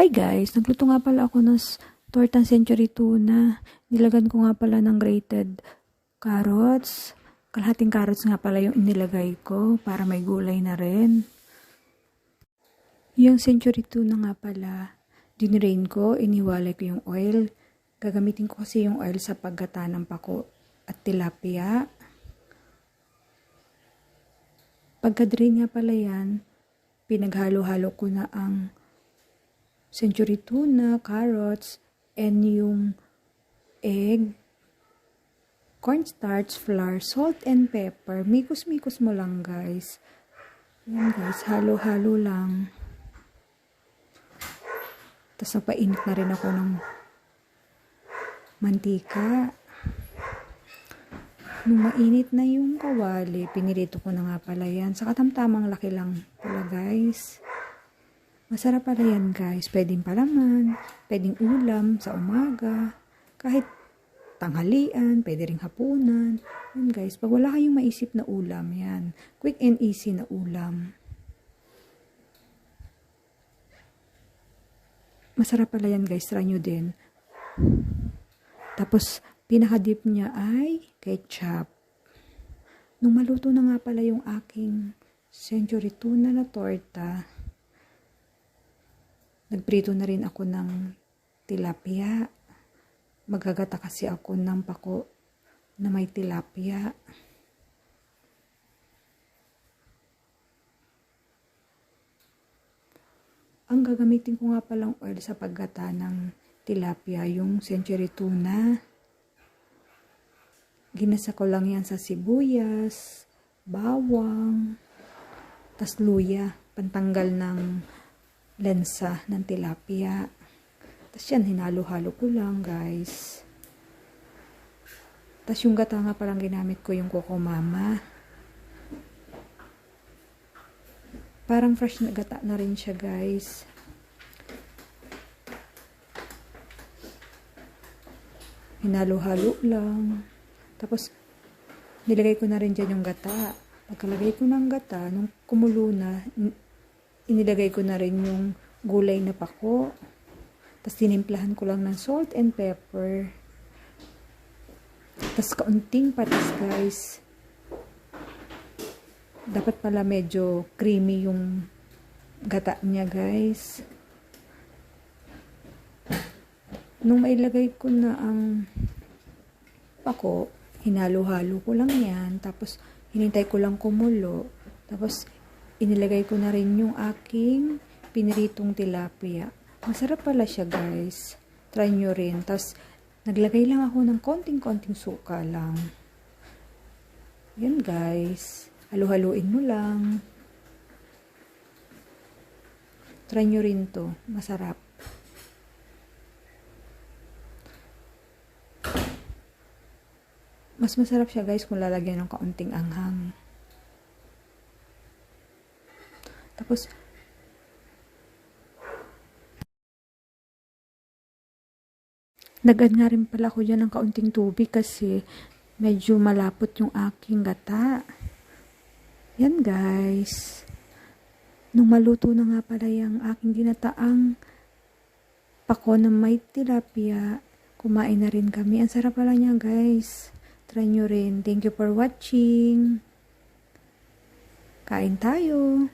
Hi guys, nagluto nga pala ako ng tortang century tuna. Nilagan ko nga pala ng grated carrots. Kalahating carrots nga pala yung inilagay ko para may gulay na rin. Yung century tuna nga pala, dinrain ko, iniwalay ko yung oil. Gagamitin ko kasi yung oil sa paggata ng pako at tilapia. Pagka-drain nga pala yan, pinaghalo-halo ko na ang century tuna, carrots, and yung egg, cornstarch, flour, salt, and pepper. Mikos-mikos mo lang, guys. Yan, guys. Halo-halo lang. Tapos napainit na rin ako ng mantika. Nung mainit na yung kawali, pinirito ko na nga pala yan. Sa katamtamang laki lang pala, guys. Masarap pala yan guys. Pwedeng palaman, pwedeng ulam sa umaga, kahit tanghalian, pwede ring hapunan. Yan guys, pag wala kayong maisip na ulam, yan. Quick and easy na ulam. Masarap pala yan guys, try nyo din. Tapos, pinaka-dip niya ay ketchup. Nung maluto na nga pala yung aking century tuna na torta, Nagprito na rin ako ng tilapia. Magagata kasi ako ng pako na may tilapia. Ang gagamitin ko nga palang oil sa paggata ng tilapia, yung century tuna. Ginasa ko lang yan sa sibuyas, bawang, tas luya, pantanggal ng lensa ng tilapia. Tapos yan, hinalo-halo ko lang, guys. Tapos yung gata nga parang ginamit ko yung Coco Mama. Parang fresh na gata na rin siya, guys. Hinalo-halo lang. Tapos, nilagay ko na rin dyan yung gata. Pagkalagay ko ng gata, nung kumulo na, inilagay ko na rin yung gulay na pako. Tapos tinimplahan ko lang ng salt and pepper. Tapos kaunting patis guys. Dapat pala medyo creamy yung gata niya guys. Nung mailagay ko na ang pako, hinalo-halo ko lang yan. Tapos hinintay ko lang kumulo. Tapos inilagay ko na rin yung aking piniritong tilapia. Masarap pala siya guys. Try nyo rin. Tapos, naglagay lang ako ng konting-konting suka lang. Yan guys. Halu-haluin mo lang. Try nyo rin to. Masarap. Mas masarap siya guys kung lalagyan ng kaunting anghang. Tapos, nag-add nga rin pala ako dyan ng kaunting tubig kasi medyo malapot yung aking gata. Yan guys. Nung maluto na nga pala yung aking ginataang pako na may tilapia, kumain na rin kami. Ang sarap pala niya guys. Try nyo rin. Thank you for watching. Kain tayo.